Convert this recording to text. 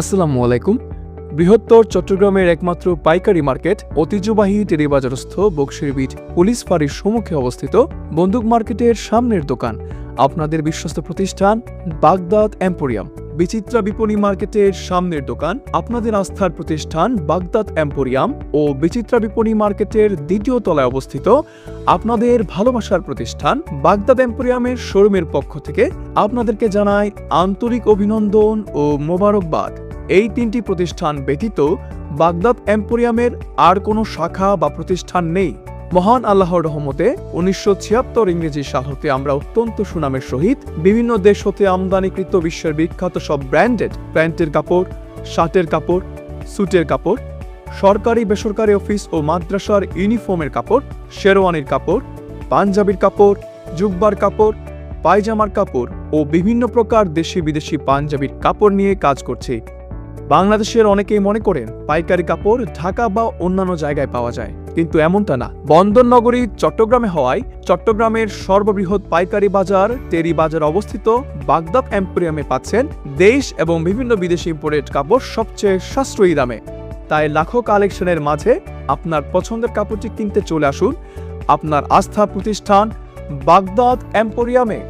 আসসালামু আলাইকুম। বৃহত্তর চট্টগ্রামের একমাত্র পাইকারি মার্কেট ঐতিহ্যবাহী টেরিবাজারস্থ বক্সির বিট পুলিশ ফাঁড়ির সম্মুখে অবস্থিত বন্দুক মার্কেটের সামনের দোকান। আপনাদের বিশ্বস্ত প্রতিষ্ঠান বাগদাদ এম্পোরিয়াম। বিচিত্রা বিপণী মার্কেটের সামনের দোকান, আপনাদের আস্থার প্রতিষ্ঠান বাগদাদ এম্পোরিয়াম ও বিচিত্রা বিপণী মার্কেটের দ্বিতীয় তলায় অবস্থিত আপনাদের ভালোবাসার প্রতিষ্ঠান বাগদাদ এম্পোরিয়ামের শোরুমের পক্ষ থেকে আপনাদেরকে জানাই আন্তরিক অভিনন্দন ও মোবারকবাদ। এই তিনটি প্রতিষ্ঠান ব্যতীত বাগদাদ এম্পোরিয়ামের আর কোনো শাখা বা প্রতিষ্ঠান নেই। মহান আল্লাহর রহমতে উনিশশো ছিয়াত্তর ইংরেজি সাল হতে আমরা অত্যন্ত সুনামের সহিত বিভিন্ন দেশ হতে আমদানিকৃত বিশ্বের বিখ্যাত সব ব্র্যান্ডেড প্যান্টের কাপড়, শার্টের কাপড়, স্যুটের কাপড়, সরকারি, বেসরকারি অফিস ও মাদ্রাসার ইউনিফর্মের কাপড়, শেরওয়ানির কাপড়, পাঞ্জাবির কাপড়, জুব্বার কাপড়, পায়জামার কাপড় ও বিভিন্ন প্রকার দেশি বিদেশি পাঞ্জাবির কাপড় নিয়ে কাজ করছে বাংলাদেশের অনেকেই মনে করেন পাইকারি কাপড় ঢাকা বা অন্যান্য জায়গায় পাওয়া যায়, কিন্তু এমনটা না। বন্দর নগরী চট্টগ্রামে হওয়ায় চট্টগ্রামের সর্ববৃহৎ পাইকারি বাজার টেরি বাজার অবস্থিত বাগদাদ এম্পোরিয়ামে পাচ্ছেন দেশ এবং বিভিন্ন বিদেশি ইম্পোর্টেড কাপড় সবচেয়ে সাশ্রয়ী দামে। তাই লাখো কালেকশনের মাঝে আপনার পছন্দের কাপড়টি কিনতে চলে আসুন। আপনার আস্থা প্রতিষ্ঠান বাগদাদ এম্পোরিয়ামে।